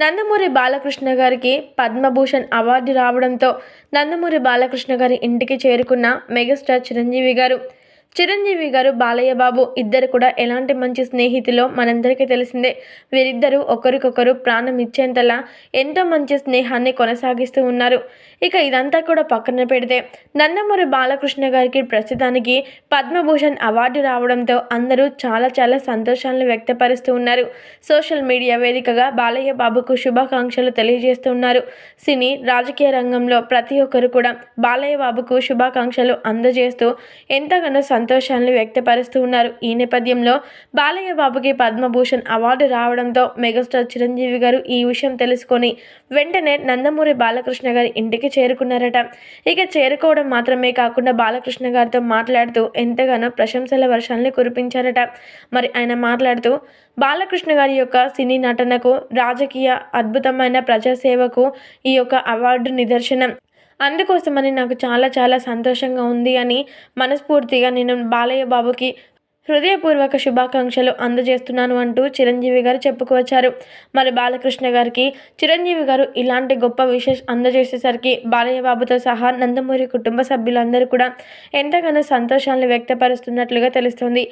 నందమూరి బాలకృష్ణ గారికి పద్మభూషణ్ అవార్డు రావడంతో నందమూరి బాలకృష్ణ గారి ఇంటికి చేరుకున్న మెగాస్టార్ చిరంజీవి గారు చిరంజీవి గారు బాలయ్య బాబు ఇద్దరు కూడా ఎలాంటి మంచి స్నేహితులో మనందరికీ తెలిసిందే. వీరిద్దరూ ఒకరికొకరు ప్రాణం ఇచ్చేంతలా ఎంతో మంచి స్నేహాన్ని కొనసాగిస్తూ ఉన్నారు. ఇక ఇదంతా కూడా పక్కన పెడితే నందమూరి బాలకృష్ణ గారికి ప్రస్తుతానికి పద్మభూషణ్ అవార్డు రావడంతో అందరూ చాలా చాలా సంతోషాలను వ్యక్తపరుస్తూ ఉన్నారు. సోషల్ మీడియా వేదికగా బాలయ్య బాబుకు శుభాకాంక్షలు తెలియజేస్తున్నారు సినీ రాజకీయ రంగంలో ప్రతి ఒక్కరు కూడా బాలయ్య బాబుకు శుభాకాంక్షలు అందజేస్తూ ఎంతగానో సంతోషాన్ని వ్యక్తపరుస్తూ ఉన్నారు. ఈ నేపథ్యంలో బాలయ్య బాబుకి పద్మభూషణ్ అవార్డు రావడంతో మెగాస్టార్ చిరంజీవి గారు ఈ విషయం తెలుసుకొని వెంటనే నందమూరి బాలకృష్ణ గారి ఇంటికి చేరుకున్నారట. ఇక చేరుకోవడం మాత్రమే కాకుండా బాలకృష్ణ గారితో మాట్లాడుతూ ఎంతగానో ప్రశంసల వర్షాన్ని కురిపించారట. మరి ఆయన మాట్లాడుతూ బాలకృష్ణ గారి యొక్క సినీ నటనకు రాజకీయ అద్భుతమైన ప్రజాసేవకు ఈ యొక్క అవార్డు నిదర్శనం. అందుకోసమని నాకు చాలా చాలా సంతోషంగా ఉంది అని మనస్ఫూర్తిగా నేను బాలయ్య బాబుకి హృదయపూర్వక శుభాకాంక్షలు అందజేస్తున్నాను అంటూ చిరంజీవి గారు చెప్పుకొచ్చారు మరి బాలకృష్ణ గారికి చిరంజీవి గారు ఇలాంటి గొప్ప విషెస్ అందజేసేసరికి బాలయ్య బాబుతో సహా నందమూరి కుటుంబ సభ్యులందరూ కూడా ఎంతగానో సంతోషాలను వ్యక్తపరుస్తున్నట్లుగా తెలుస్తుంది.